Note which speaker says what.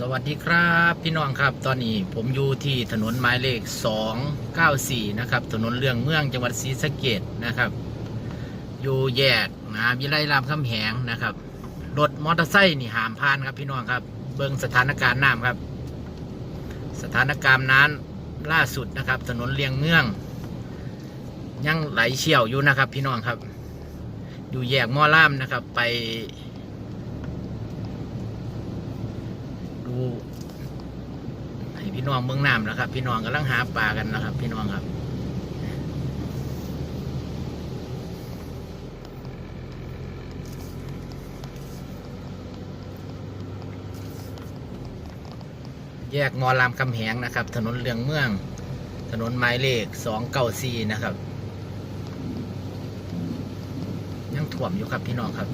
Speaker 1: สวัสดีครับพี่น้องครับตอนนี้ผมอยู่ที่ถนนหมายเลข 294 นะครับ ถนนเรื่องเมืองจังหวัดศรีสะเกดนะครับ อยู่แยกมหาวิไลรามคำแหงนะครับรถมอเตอร์ไซค์นี่หามผ่านครับพี่น้องครับ เบิ่งสถานการณ์น้ำครับ สถานการณ์น้ำล่าสุดนะครับ ถนนเลียงเมือง ยังไหลเชี่ยวอยู่นะครับ พี่น้องครับ อยู่แยกมอล่ามนะครับ ไป ดู ให้พี่น้องเมืองน้ำนะครับ พี่น้องกำลังหาปลากันนะครับ พี่น้องครับแยกมอลามคำแหงนะครับ ถนนเรืองเมือง ถนนหมายเลขสองเก้าสี่นะครับ ยังถ่วมอยู่ครับพี่น้องครับ